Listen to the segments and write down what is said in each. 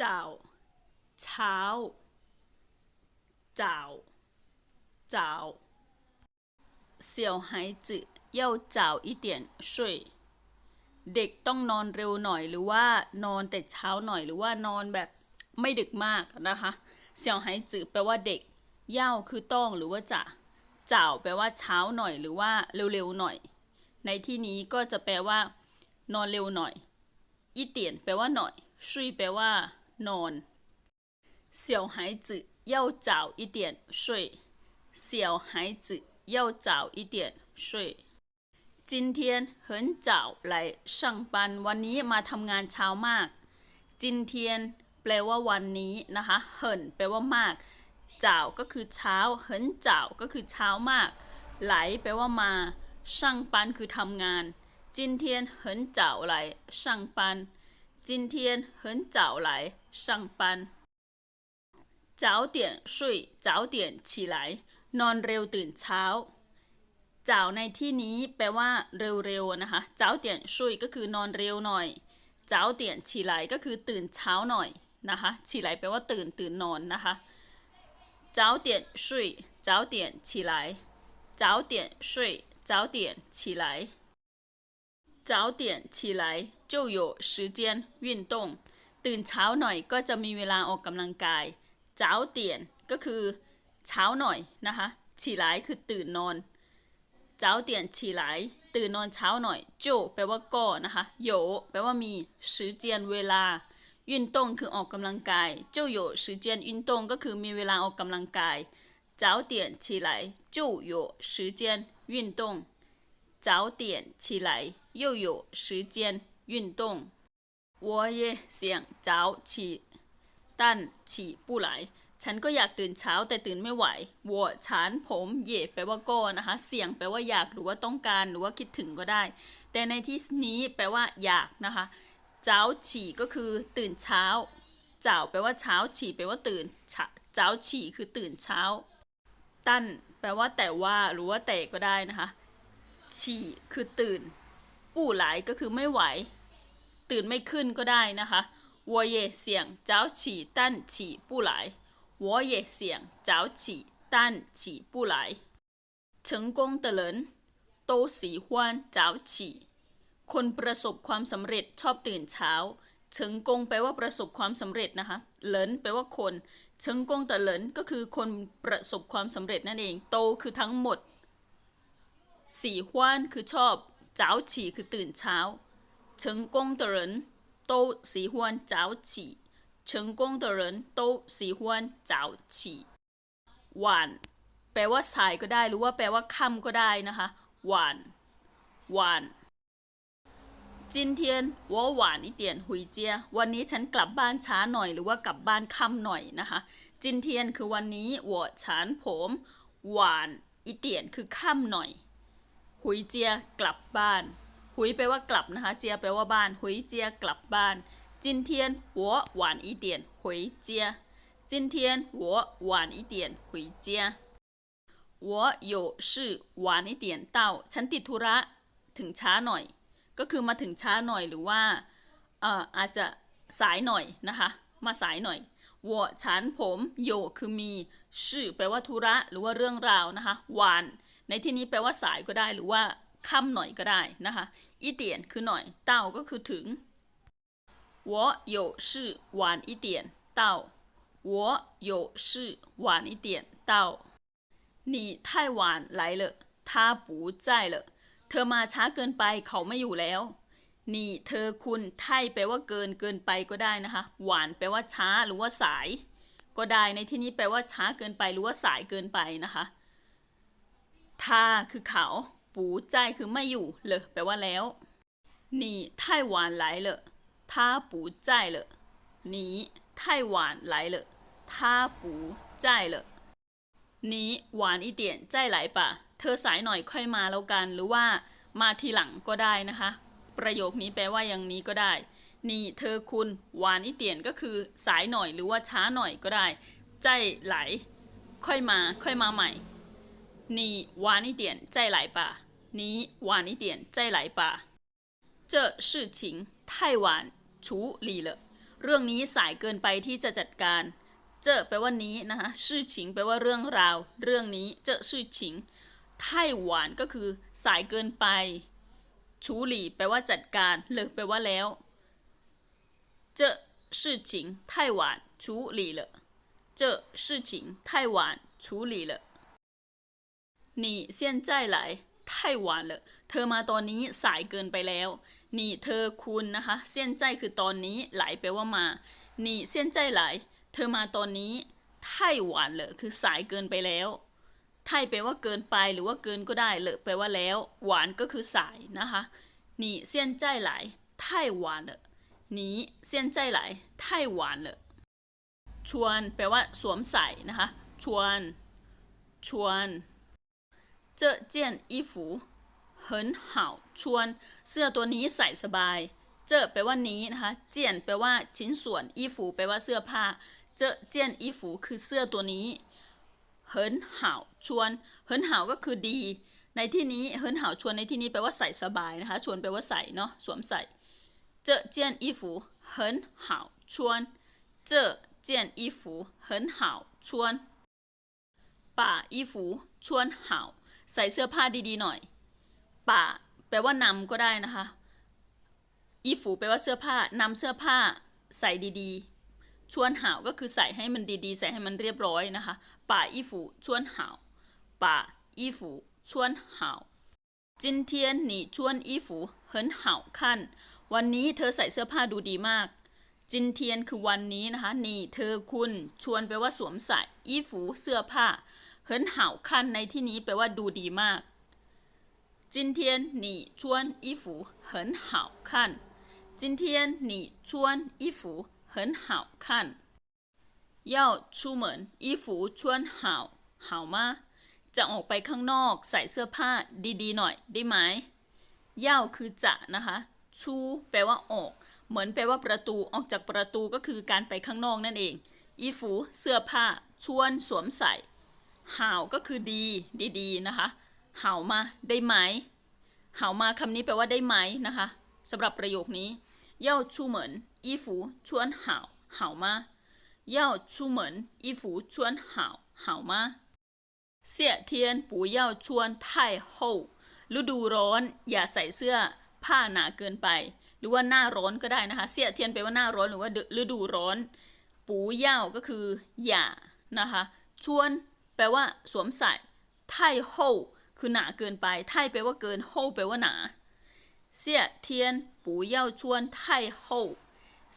早เช้า早早小孩子要早一点睡เด็กต้องนอนเร็วหน่อยหรือว่านอนแต่เช้าหน่อยหรือว่านอนแบบไม่ดึกมากนะคะเสี่ยวหายจือแปลว่าเด็ก เย่าคือต้องหรือว่าจะเจ้าแปลว่าเช้าหน่อยหรือว่าเร็วๆหน่อย ในที่นี้ก็จะแปลว่า นอนเร็วหน่อย อีเตียนแปลว่าหน่อยชุยแปลว่า นอน小孩子要早一点睡小孩子要早一点睡今天很早来上班วันนี้มาทำงานเช้ามากจินเทียนแปลว่าวันนี้นะคะเหินแปลว่ามากเจ้าก็คือเช้าเหินเจ้าก็คือเช้ามาก ไหลแปลว่ามาช่างปันคือทำงาน今天很早来上班 今天很早来上班早点睡早点起来นอนเร็วตื่นเช้า เจ้าในที่นี้แปลว่าเร็วๆนะคะ เจ้าเตียนชุยก็คือนอนเร็วหน่อย เจ้าเตียนฉีไหลก็คือตื่นเช้าหน่อยนะคะ ฉีไหลแปลว่าตื่นตื่นนอนนะคะ เจ้าเตียนชุยเจ้าเตียนฉีไหลเจ้าเตียนชุยเจ้าเตียนฉีไหล 早点起来就有时间运动ตื่นเช้าหน่อยก็จะมีเวลาออกกำลังกายเจ้าเตียนก็คือเช้าหน่อยนะคะฉีไหลคือตื่นนอน เจ้าเตียนฉีไหลตื่นนอนเช้าหน่อยโจแปลว่าก็นะคะโยแปลว่ามี时间เวลา运动คือออกกำลังกาย就有时间运动ก็คือมีเวลาออกกำลังกาย早点起来就有时间运动 早点起来又有时间运动我也想早起但起不来ฉันก็อยากตื่นเช้าแต่ตื่นไม่ไหววัวฉันผมเย่แปลว่าก็นะคะ เสียงแปลว่าอยากหรือว่าต้องการหรือว่าคิดถึงก็ได้ แต่ในที่นี้แปลว่าอยากนะคะ เจ้าฉี่ก็คือตื่นเช้า เจ้าแปลว่าเช้าฉี่แปลว่าตื่นเช้าเจ้าฉี่คือตื่นเช้า ตั้นแปลว่าแต่ว่าหรือว่าแต่ก็ได้นะคะ ฉี่คือตื่น ปู่ไหลก็คือไม่ไหว ตื่นไม่ขึ้นก็ได้นะคะ我也想早起但起不来我也想早起但起不来成功的人都喜欢早起คนประสบความสำเร็จชอบตื่นเช้าเฉิงกงแปลว่าประสบความสำเร็จนะคะเหลินแปลว่าคนเฉิงกงแต่เหลินก็คือคนประสบความสำเร็จนั่นเอง โตคือทั้งหมด สีฮวนคือชอบเจ้าฉี่คือตื่นเช้า成功的人都喜欢早起成功的人都喜欢早起หวานแปลว่าสายก็ได้หรือว่าแปลว่าค่ำก็ได้นะคะหวานหวาน今天我晚一点回家วันนี้ฉันกลับบ้านช้าหน่อยหรือว่ากลับบ้านค่ำหน่อยนะคะจินเทียนคือวันนี้我ฉันผมหวานอีเตียนคือค่ำหน่อย หุยเจียกลับบ้าน หุยแปลว่ากลับนะคะ เจียแปลว่าบ้าน หุยเจียกลับบ้านจินเทียน我晚一点回家今天我晚一点回家我有事晚一点到ฉันติดธุระถึงช้าหน่อย ก็คือมาถึงช้าหน่อยหรือว่าเอ่ออาจจะสายหน่อยนะคะ มาสายหน่อย我ฉันผมโยคือมีชื่อแปลว่าธุระหรือว่าเรื่องราวนะคะหวาน ในที่นี้แปลว่าสายก็ได้หรือว่าค่ำหน่อยก็ได้นะคะอีเตียนคือหน่อย เต้าก็คือถึง我有事晚一点到我有事晚一点到你太晚来了他不在了เธอมาช้าเกินไปเขาไม่อยู่แล้ว นี่เธอคุณไทยแปลว่าเกินเกินไปก็ได้นะคะ หวานแปลว่าช้าหรือว่าสาย ก็ได้ในที่นี้แปลว่าช้าเกินไปหรือว่าสายเกินไปนะคะ ทาคือเขา ปูใจคือไม่อยู่เลยแปลว่าแล้ว你太晚来了他不在了你太晚来了他不在了你晚一点再来吧เธอสายหน่อยค่อยมาแล้วกัน หรือว่ามาทีหลังก็ได้นะคะ ประโยคนี้แปลว่าอย่างนี้ก็ได้ นี่เธอคุณหวานอีเตียนก็คือสายหน่อยหรือว่าช้าหน่อยก็ได้ ใจไหล ค่อยมาค่อยมาใหม่ 你晚一点再来吧你晚一点再来吧这事情太晚处理了 เรื่องนี้สายเกินไปที่จะจัดการ เจอแปลว่านี้นะคะชื่อฉิงแปลว่าเรื่องราว เรื่องนี้เจอชื่อฉิงไต้หวันก็คือสายเกินไป ชูหลี่แปลว่าจัดการเลิกแปลว่าแล้ว这事情太晚处理了这事情太晚处理了 你现在来太晚了เธอมาตอนนี้สายเกินไปแล้วนี่เธอคุณนะคะเส้นใจคือตอนนี้ไหลแปลว่ามานี่เส้นใจไหลเธอมาตอนนี้太晚了คือสายเกินไปแล้ว ไทยแปลว่าเกินไปหรือว่าเกินก็ได้เลอแปลว่าแล้ว หวานก็คือสายนะคะ你现在来太晚了你现在来太晚了ชวนแปลว่าสวมใส่นะคะชวนชวน 这件衣服很好ชวนเสื้อตัวนี้ใส่สบาย เจอแปลว่านี้นะคะเจียนแปลว่าชิ้นส่วนอีฟูแปลว่าเสื้อผ้า เจอเจียนอีฟูคือเสื้อตัวนี้ เหินห่าวชวน เหินห่าวก็คือดี ในที่นี้เหินห่าวชวนในที่นี้แปลว่าใส่สบายนะคะชวนแปลว่าใส่เนาะสวมใส่这件衣服很好穿这件衣服很好穿把衣服穿好 ใส่เสื้อผ้าดีๆหน่อย ป่าแปลว่านำก็ได้นะคะ อีฝูแปลว่าเสื้อผ้านำเสื้อผ้าใส่ดีๆ ชวนหาวก็คือใส่ให้มันดีๆ ใส่ให้มันเรียบร้อยนะคะ ป่าอีฝูชวนหาวป่าอีฝูชวนหาวจินเทียนหนีชวนอีฝูเหินหาวขั้น วันนี้เธอใส่เสื้อผ้าดูดีมากจินเทียนคือวันนี้นะคะ นี่เธอคุณชวนแปลว่าสวมใส่ อีฝูเสื้อผ้า เหินห่าวคันในที่นี้แปลว่าดูดีมาก今天你穿衣服很好看今天你穿衣服很好看要出门衣服穿好好吗จะออกไปข้างนอกใส่เสื้อผ้าดีๆหน่อยได้ไหมเย่าคือจะนะคะ ชูแปลว่าออก เหมือนแปลว่าประตูออกจากประตูก็คือการไปข้างนอกนั่นเอง อีฟูเสื้อผ้า ชวนสวมใส่ how ก็คือดีดีๆนะคะ how มาได้ไหม how มาคำนี้แปลว่าได้ไหมนะคะสำหรับประโยคนี้เย่าชูเหมินอีฝูชวนหาวหาวมาเย่าชูเหมินอีฝูชวนหาวหาวมาเสียเทียนปู่เย่าชวนท่โฮฤดูร้อนอย่าใส่เสื้อผ้าหนาเกินไป หรือว่าหน้าร้อนก็ได้นะคะ เสียเทียนแปลว่าหน้าร้อนหรือว่าฤดูร้อน ปู่เย่าก็คืออย่านะคะ ชวน แปลว่าสวมใส่ไท่โฮคือหนาเกินไปไท่แปลว่าเกินโฮแปลว่าหนาเสียเทียนปูเย่าชวนไท่โฮ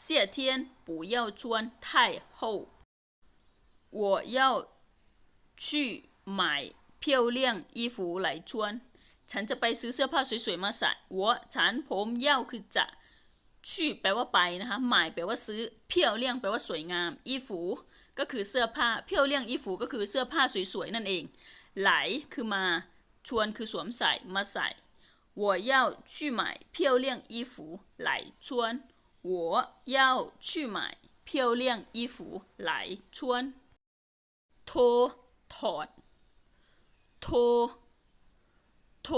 เสียเทียนปูเย่าชวนไท่โฮ我要去买漂亮衣服来穿ฉันจะไปซื้อเสื้อผ้าสวยๆมาใส่我ฉันผมเย่าคือจะชื่อแปลว่าไปนะคะหมายแปลว่าซื้อเพียวเลี่ยงแปลว่าสวยงาม อีฟู ก็คือเสื้อผ้าเพียวเลี่ยงอีฟูก็คือเสื้อผ้าสวยๆนั่นเอง ไหลคือมา ชวนคือสวมใส่มาใส่我要去买漂亮衣服来穿我要去买漂亮衣服来穿โทถอด โท โท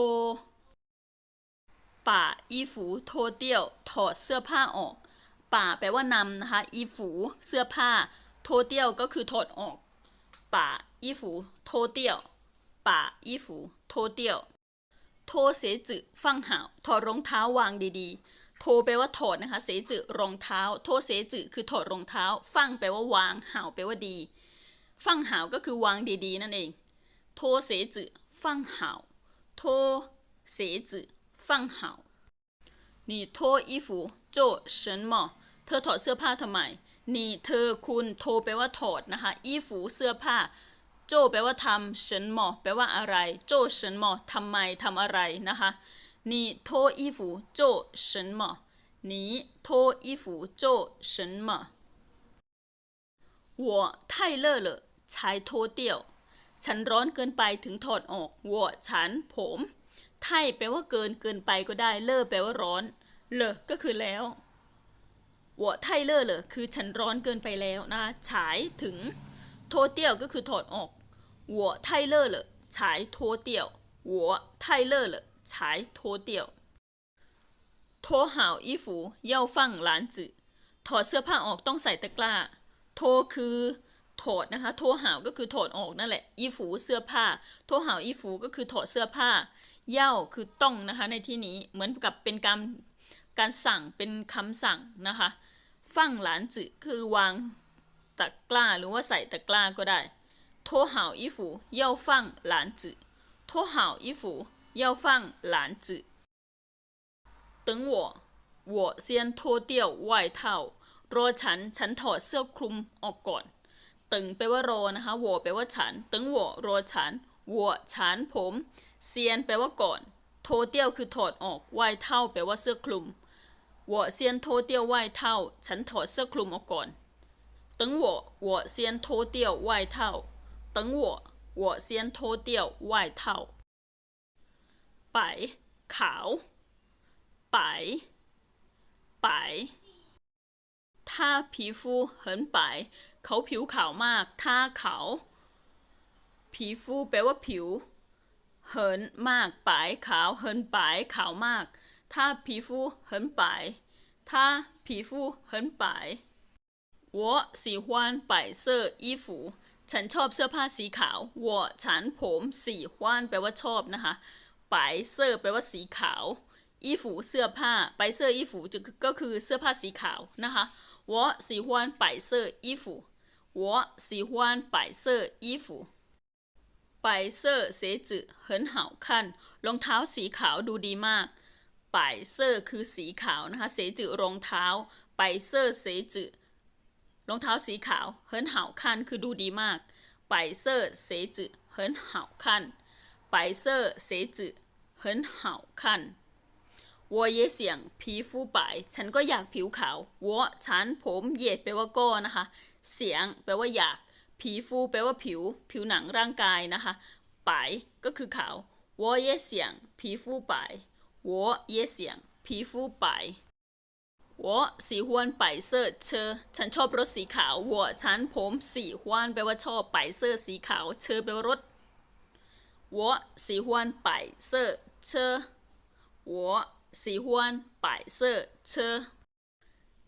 ป่าอีฝูโทเตี้ยว ถอดเสื้อผ้าออก ป่าแปลว่านำนะคะ อีฝูเสื้อผ้า โทเตี้ยวก็คือถอดออก ป่าอีฝูโทเตี้ยว ป่าอีฝูโทเตี้ยว โทเสจือฟังหาว ถอดรองเท้าวางดีๆ โทแปลว่าถอดนะคะ เสจือรองเท้า โทเสจือคือถอดรองเท้า ฟังแปลว่าวางหาวแปลว่าดี ฟังหาวก็คือวางดีๆ นั่นเอง โทเสจือฟังหาวโทเสจือฟังหาว你脱衣服做什么เธอถอดเสื้อผ้าทำไม นี่เธอคุณโทแปลว่าถอดนะคะอีฟูเสื้อผ้า โจแปลว่าทำฉันหมอแปลว่าอะไร โจฉันหมอทำไมทำอะไรนะคะนี่โทอีฟูโจฉันหมอนี่โทอีฟูโจฉันหมอ我太热了才脱掉ฉันร้อนเกินไปถึงถอดออก我ฉันผมไทแปลว่าเกินเกินไปก็ได้เลอแปลว่าร้อน เลอก็คือแล้ว วัวไทเลอร์เลยคือฉันร้อนเกินไปแล้วนะฉายถึงโทเตียวก็คือถอดออกวัวไทเลอร์เลยฉายโทเตียววัวไทเลอร์เลยฉายโทเตียวโทหาอีฝูเย่าฟังหลานจืถอดเสื้อผ้าออกต้องใส่ตะกร้า โทคือถอดนะคะ โทหาวก็คือถอดออกนั่นแหละ อีฟูเสื้อผ้า โทหาวอีฟูก็คือถอดเสื้อผ้า เย่าคือต้องนะคะในที่นี้เหมือนกับเป็นการการสั่งเป็นคำสั่งนะคะ ฟั่งหลานจือคือวางตะกร้าหรือว่าใส่ตะกร้าก็ได้ โทหาวอีฝูเย่าฟั่งหลานจือโทหาวอีฝูเย่าฟั่งหลานจือ等我我先脱掉外套รอฉัน ฉันถอดเสื้อคลุมออกก่อน ตึงแปลว่ารอนะคะ我แปลว่าฉัน ตึง我รอฉัน我ฉันผมเซียนแปลว่าก่อน โทเตี้ยวคือถอดออก外套แปลว่าเสื้อคลุม 我先脱掉外套ฉันถอดเสื้อคลุมออกก่อน等我我先脱掉外套等我我先脱掉外套ไปขาวไปไปถ้า皮肤很白เขาผิวขาวมากถ้าเขา皮肤แปลว่าผิว เหินมากปายขาวเหินปายขาวมาก ถ้า皮肤很白ถ้า皮肤很白我喜欢白色衣服ฉันชอบเสื้อผ้าสีขาว我ฉันผมสี欢แปลว่าชอบนะคะ白色แปลว่าสีขาว 衣服เสื้อผ้า白色衣服จะก็คือเสื้อผ้าสีขาวนะคะ我喜欢白色衣服我喜欢白色衣服白色鞋子很好看รองเท้าสีขาวดูดีมาก ป่เซอร์คือสีขาวนะคะเสจือรองเท้าไปเซอร์เสจือรองเท้าสีขาวเฮินเห่าคันคือดูดีมากไปเซอร์เสจือเฮินเห่าคันไปเซอร์เสจือเฮินเหาคันวัวเยเสียงผีฟูป่ายฉันก็อยากผิวขาววัวฉันผมเย่แปลว่าก็นะคะ เสียงแปลว่าอยาก ผีฟูแปลว่าผิว ผิวหนังร่างกายนะคะปายก็คือขาววัวเย่เสียงผีฟูป 我也想皮肤白我喜欢白色车ฉันชอบรถสีขาว我ฉันผมสี欢แปลว่าชอบ白色สีขาวเชอแปลว่ารถ我喜欢白色车我喜欢白色车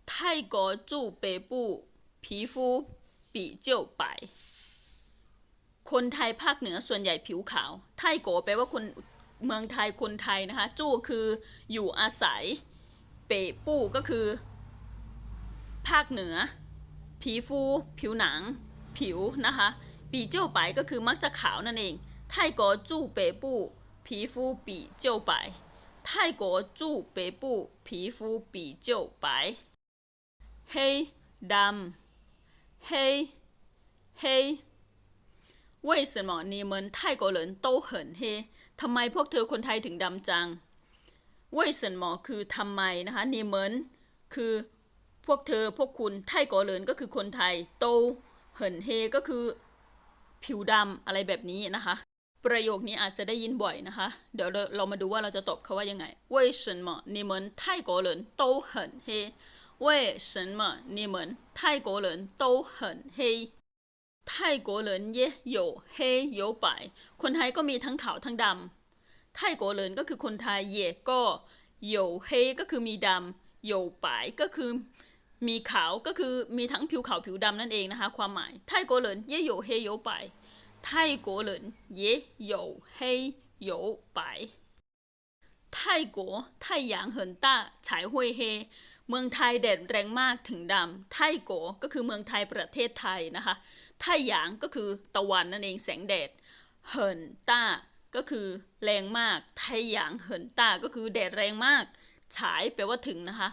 泰国驻北部皮肤比较白คนไทยภาคเหนือส่วนใหญ่ผิวขาว ไทโกแปลว่าคน เมืองไทยคนไทยนะคะ จู้คืออยู่อาศัย เปปู้ก็คือ ภาคเหนือ ผีฟู ผิวหนัง ผิวนะคะ ปีเจ้าไปก็คือมักจะขาวนั่นเอง ไทโกจู้เปปู้ผีฟูปีเจ้าไปไทโกจู้เปปู้ผีฟูปีเจ้าไปเฮ้ดำเฮ้เฮ้为什么你们泰国人都很黑 ทำไมพวกเธอคนไทยถึงดำจัง为什么คือทำไมนะคะ你们คือพวกเธอพวกคุณไทยกอเหลินก็คือคนไทย โตเหินเฮก็คือ ผิวดำอะไรแบบนี้นะคะ ประโยคนี้อาจจะได้ยินบ่อยนะคะ เดี๋ยวเราเรามาดูว่าเราจะตอบเขาว่ายังไง为什么你们泰国人都很黑为什么你们泰国人都很黑 ไทโกเหรินเย่โยเฮโยไปคนไทยก็มีทั้งขาวทั้งดำไทโกเหรินก็คือคนไทยเย่ก็โยเฮก็คือมีดำโยไปก็คือมีขาวก็คือมีทั้งผิวขาวผิวดำนั่นเองนะคะ ความหมายไทโกเหรินเย่โยเฮโยไปไทโกเหรินเย่โยเฮโยไปไทโกไทหยางเหินต้าฉายห้วยเฮเมืองไทยแดดแรงมากถึงดำไทโกก็คือเมืองไทยประเทศไทยนะคะ ไทยหยางก็คือตะวันนั่นเองแสงแดด เหินต้าก็คือแรงมาก ไทยหยางเหินต้าก็คือแดดแรงมาก ฉายแปลว่าถึงนะคะ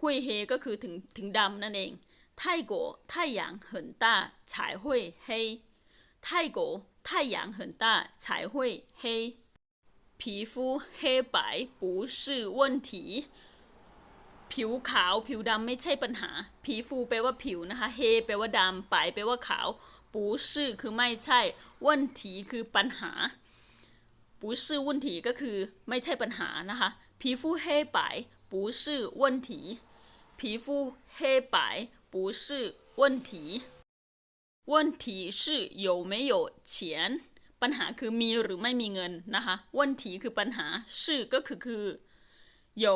หุยเฮก็คือถึงถึงดำนั่นเอง ไทยโกไทยหยางเหินต้าฉายหุยเฮไทยโกไทยหยางเหินต้าฉายหุยเฮ皮肤黑白不是问题 ผิวขาวผิวดำไม่ใช่ปัญหา ผีฟูแปลว่าผิวนะคะ เฮแปลว่าดำปายแปลว่าขาว ปูชื่อคือไม่ใช่วันถีคือปัญหา ปูชื่อวันถีก็คือไม่ใช่ปัญหานะคะ ผีฟูเฮปายปูชื่อวันถีผีฟูเฮปายปูชื่อวันถี问题是有没有钱ปัญหาคือมีหรือไม่มีเงินนะคะวันถีคือปัญหาชื่อก็คือคือ有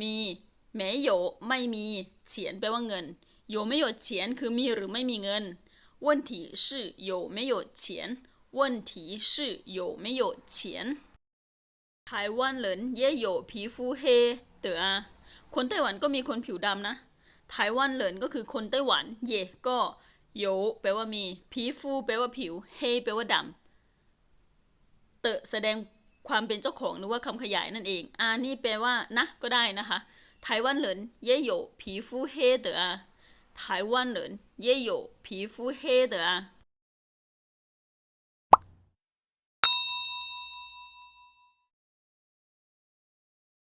มี 没有ไม่มีเฉียนแปลว่าเงิน有没有钱คือมีหรือไม่มีเงิน问题是有没有钱问题是有没有钱台湾人也有皮肤黑的啊คนไต้หวันก็มีคนผิวดำนะไต้หวันเหรินก็คือคนไต้หวัน เย่ก็โยแปลว่ามีผีฟูแปลว่าผิว เฮแปลว่าดำ เตอะแสดงความเป็นเจ้าของหรือว่าคำขยายนั่นเอง อานี่แปลว่านะก็ได้นะคะ 台湾人也有皮肤黑的啊台湾人也有皮肤黑的啊。